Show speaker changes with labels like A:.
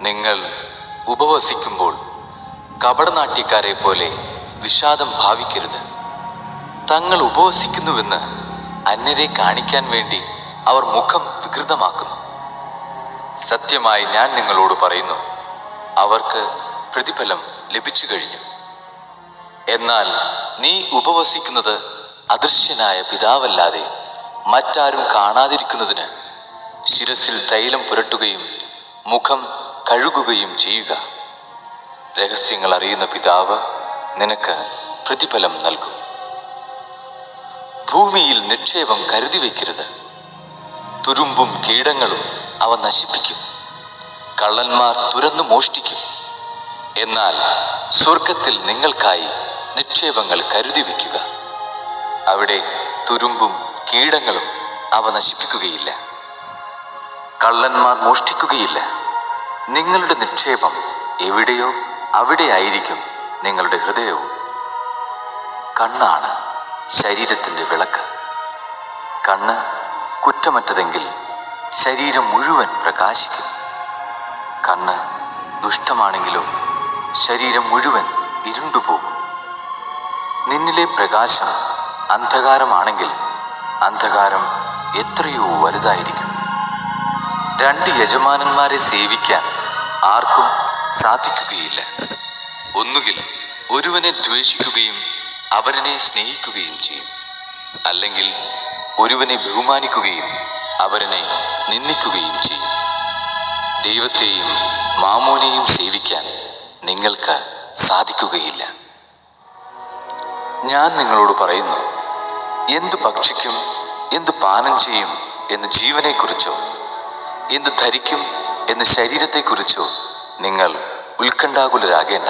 A: നിങ്ങൾ ഉപവസിക്കുമ്പോൾ കപടനാട്യക്കാരെ പോലെ വിഷാദം ഭാവിക്കരുത്. തങ്ങൾ ഉപവസിക്കുന്നുവെന്ന് അന്യരെ കാണിക്കാൻ വേണ്ടി അവർ മുഖം വികൃതമാക്കുന്നു. സത്യമായി ഞാൻ നിങ്ങളോട് പറയുന്നു അവർക്ക് പ്രതിഫലം ലഭിച്ചു കഴിഞ്ഞു. എന്നാൽ നീ ഉപവസിക്കുന്നത് അദൃശ്യനായ പിതാവല്ലാതെ മറ്റാരും കാണാതിരിക്കുന്നതിന് ശിരസിൽ തൈലം പുരട്ടുകയും മുഖം കഴുകുകയും ചെയ്യുക. രഹസ്യങ്ങൾ അറിയുന്ന പിതാവ് നിനക്ക് പ്രതിഫലം നൽകും. ഭൂമിയിൽ നിക്ഷേപം കരുതി വയ്ക്കരുത് തുരുമ്പും കീടങ്ങളും അവ നശിപ്പിക്കും. കള്ളന്മാർ തുരന്നു മോഷ്ടിക്കും. എന്നാൽ സ്വർഗത്തിൽ നിങ്ങൾക്കായി നിക്ഷേപങ്ങൾ കരുതി വയ്ക്കുക അവിടെ തുരുമ്പും കീടങ്ങളും അവ നശിപ്പിക്കുകയില്ല. കള്ളന്മാർ മോഷ്ടിക്കുകയില്ല. നിങ്ങളുടെ നിക്ഷേപം എവിടെയോ അവിടെ ആയിരിക്കും നിങ്ങളുടെ ഹൃദയവും. കണ്ണാണ് ശരീരത്തിന്റെ വിളക്ക്. കണ്ണ് കുറ്റമറ്റതെങ്കിൽ ശരീരം മുഴുവൻ പ്രകാശിക്കും. കണ്ണ് ദുഷ്ടമാണെങ്കിലോ ശരീരം മുഴുവൻ ഇരുണ്ടുപോകും. നിന്നിലെ പ്രകാശം അന്ധകാരമാണെങ്കിൽ അന്ധകാരം എത്രയോ വലുതായിരിക്കും. രണ്ട് യജമാനന്മാരെ സേവിക്കാൻ ആർക്കും സാധിക്കുകയില്ല. ഒന്നുകിൽ ഒരുവനെ ദ്വേഷിക്കുകയും അവരനെ സ്നേഹിക്കുകയും ചെയ്യും. അല്ലെങ്കിൽ ഒരുവനെ ബഹുമാനിക്കുകയും അവരനെ നിന്ദിക്കുകയും ചെയ്യും. ദൈവത്തെയും മാമോനെയും സേവിക്കാൻ നിങ്ങൾക്ക് സാധിക്കുകയില്ല. ഞാൻ നിങ്ങളോട് പറയുന്നു എന്ത് ഭക്ഷിക്കും എന്ത് പാനം ചെയ്യും എന്ന് ജീവനെക്കുറിച്ചോ എന്ത് ധരിക്കും എന്ന് ശരീരത്തെക്കുറിച്ചോ നിങ്ങൾ ഉത്കണ്ഠാകുലരാകേണ്ട.